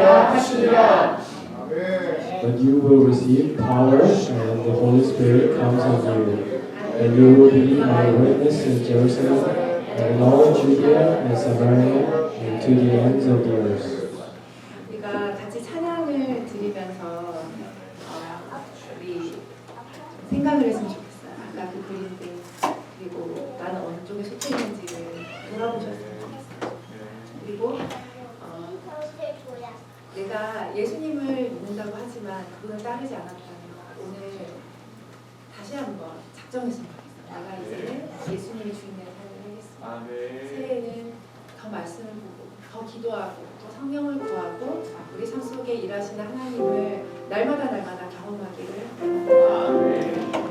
되리라 하시니라. But you will receive power, and the Holy Spirit comes on you. And you will be my witness in Jerusalem, and in all Judea and Samaria, and to the ends of the earth. 우리가 같이 찬양을 드리면서 어, 우리 생각을 했으면 좋겠어요. 아 예수님을 믿는다고 하지만 그분을 따르지 않았다면 오늘 다시 한번 작정했으면 좋겠어요. 내가 이제는 예수님이 주인의 삶을 하겠습니다. 새해에는 더 말씀을 보고 더 기도하고 또 성령을 구하고 우리 삶 속에 일하시는 하나님을 날마다 날마다 경험하기를 나의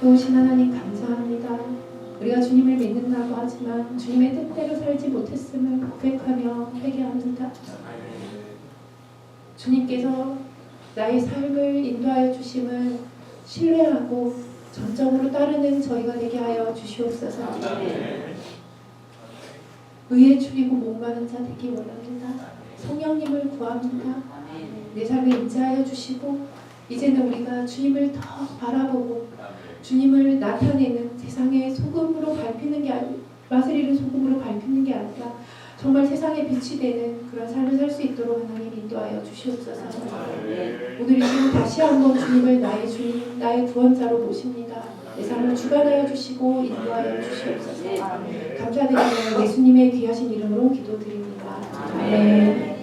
좋으신 하나님 감사합니다. 우리가 주님을 믿는다고 하지만 주님의 뜻대로 살지 못했음을 고백하며 회개합니다. 주님께서 나의 삶을 인도하여 주심을 신뢰하고 전적으로 따르는 저희가 되게 하여 주시옵소서. 의에 죽이고 목마른 자 되기 원합니다. 성령님을 구합니다. 내 삶에 임재하여 주시고 이제는 우리가 주님을 더 바라보고 주님을 나타내는 세상의 소금으로 밟히는 게 아니 맛을 잃은 소금으로 밟히는 게 아니라 정말 세상에 빛이 되는 그런 삶을 살 수 있도록 하나님 인도하여 주시옵소서. 오늘 이 시간 다시 한번 주님을 나의 주님, 나의 구원자로 모십니다. 내 삶을 주관하여 주시고 인도하여 주시옵소서. 감사드리며 예수님의 귀하신 이름으로 기도드립니다. 아멘.